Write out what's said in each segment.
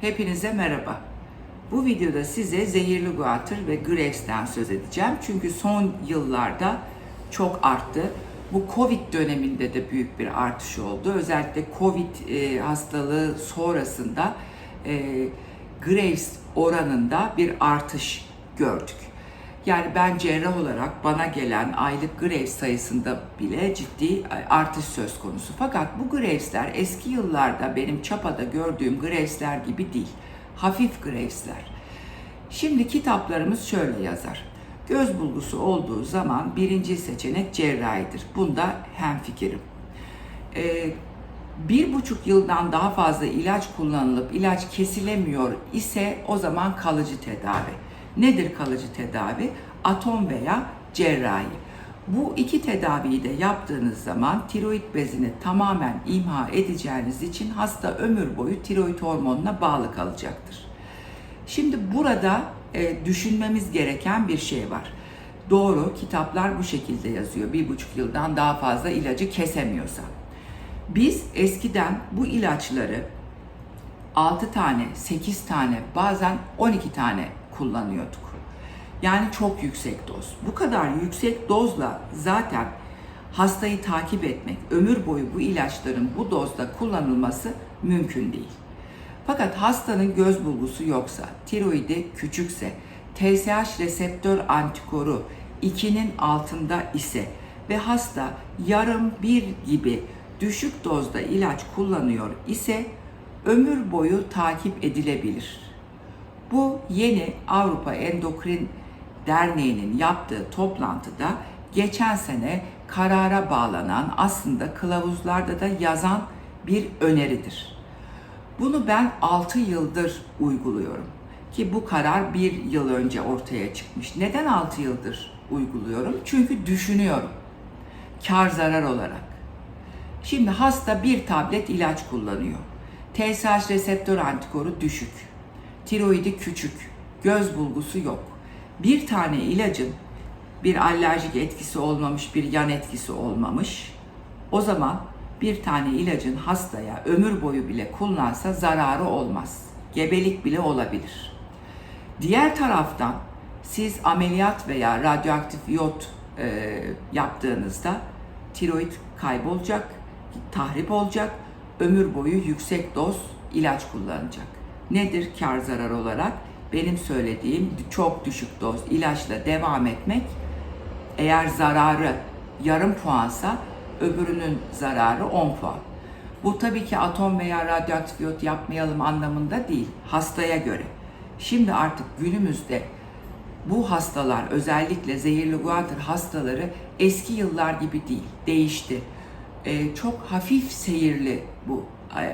Hepinize merhaba. Bu videoda size zehirli guatr ve Graves'ten söz edeceğim. Çünkü son yıllarda çok arttı. Bu Covid döneminde de büyük bir artış oldu. Özellikle Covid e, hastalığı sonrasında e, oranında bir artış gördük. Yani ben cerrah olarak bana gelen aylık Graves sayısında bile ciddi artış söz konusu. Fakat bu Graves'ler eski yıllarda benim çapada gördüğüm Graves'ler gibi değil. Hafif Graves'ler. Şimdi kitaplarımız şöyle yazar. Göz bulgusu olduğu zaman birinci seçenek cerrahidir. Bunda hemfikirim. Ee, bir buçuk yıldan daha fazla ilaç kullanılıp ilaç kesilemiyor ise o zaman kalıcı tedavi. Nedir kalıcı tedavi? Atom veya cerrahi. Bu iki tedaviyi de yaptığınız zaman tiroid bezini tamamen imha edeceğiniz için hasta ömür boyu tiroid hormonuna bağlı kalacaktır. Şimdi burada e, düşünmemiz gereken bir şey var. Doğru, kitaplar bu şekilde yazıyor. Bir buçuk yıldan daha fazla ilacı kesemiyorsa. Biz eskiden bu ilaçları 6 tane, 8 tane, bazen 12 tane kullanıyorduk. Yani çok yüksek doz. Bu kadar yüksek dozla zaten hastayı takip etmek, ömür boyu bu ilaçların bu dozda kullanılması mümkün değil. Fakat hastanın göz bulgusu yoksa, tiroidi küçükse, TSH reseptör antikoru 2'nin altında ise ve hasta yarım bir gibi düşük dozda ilaç kullanıyor ise ömür boyu takip edilebilir. Bu yeni Avrupa Endokrin Derneği'nin yaptığı toplantıda geçen sene karara bağlanan aslında kılavuzlarda da yazan bir öneridir. Bunu ben 6 yıldır uyguluyorum ki bu karar bir yıl önce ortaya çıkmış. Neden 6 yıldır uyguluyorum? Çünkü düşünüyorum. Kar zarar olarak. Şimdi hasta bir tablet ilaç kullanıyor. TSH reseptör antikoru düşük. Tiroidi küçük. Göz bulgusu yok. Bir tane ilacın bir alerjik etkisi olmamış, bir yan etkisi olmamış. O zaman bir tane ilacın hastaya ömür boyu bile kullansa zararı olmaz. Gebelik bile olabilir. Diğer taraftan siz ameliyat veya radyoaktif iot e, yaptığınızda tiroid kaybolacak, tahrip olacak, ömür boyu yüksek doz ilaç kullanacak. Nedir kar zarar olarak? Benim söylediğim çok düşük doz ilaçla devam etmek eğer zararı yarım puansa öbürünün zararı 10 puan. Bu tabii ki atom veya radyoaktif iot yapmayalım anlamında değil, hastaya göre. Şimdi artık günümüzde bu hastalar özellikle zehirli guatr hastaları eski yıllar gibi değil, değişti. Ee, çok hafif seyirli bu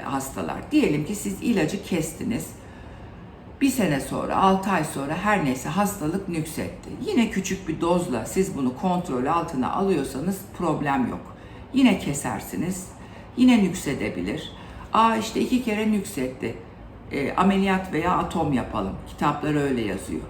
hastalar. Diyelim ki siz ilacı kestiniz. Bir sene sonra, 6 ay sonra her neyse hastalık nüksetti. Yine küçük bir dozla siz bunu kontrol altına alıyorsanız problem yok. Yine kesersiniz, yine nüksedebilir. Aa işte iki kere nüksetti. E, ameliyat veya atom yapalım. Kitaplar öyle yazıyor.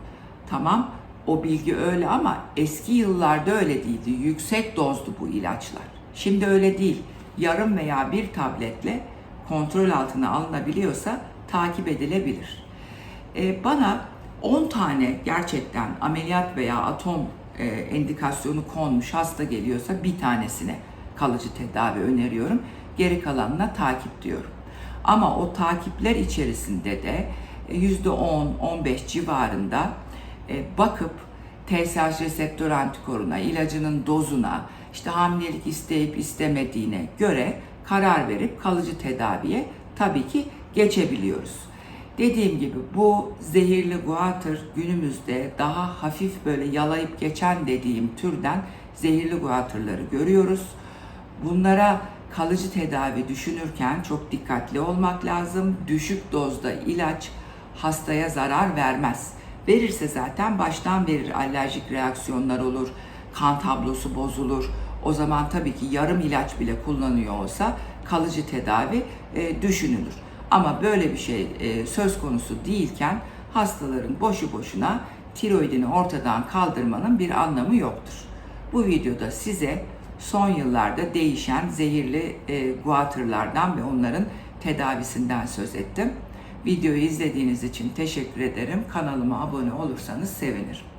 Tamam, o bilgi öyle ama eski yıllarda öyle değildi. Yüksek dozdu bu ilaçlar. Şimdi öyle değil. Yarım veya bir tabletle kontrol altına alınabiliyorsa takip edilebilir. Ee, bana 10 tane gerçekten ameliyat veya atom e, endikasyonu konmuş hasta geliyorsa bir tanesine kalıcı tedavi öneriyorum. Geri kalanına takip diyorum. Ama o takipler içerisinde de %10-15 civarında e, bakıp TSH reseptör antikoruna, ilacının dozuna, işte hamilelik isteyip istemediğine göre karar verip kalıcı tedaviye tabii ki geçebiliyoruz. Dediğim gibi bu zehirli guatr günümüzde daha hafif böyle yalayıp geçen dediğim türden zehirli guatrları görüyoruz. Bunlara kalıcı tedavi düşünürken çok dikkatli olmak lazım. Düşük dozda ilaç hastaya zarar vermez. Verirse zaten baştan verir alerjik reaksiyonlar olur, kan tablosu bozulur. O zaman tabii ki yarım ilaç bile kullanıyor olsa kalıcı tedavi e, düşünülür. Ama böyle bir şey e, söz konusu değilken hastaların boşu boşuna tiroidini ortadan kaldırmanın bir anlamı yoktur. Bu videoda size son yıllarda değişen zehirli e, guatrlardan ve onların tedavisinden söz ettim. Videoyu izlediğiniz için teşekkür ederim. Kanalıma abone olursanız sevinirim.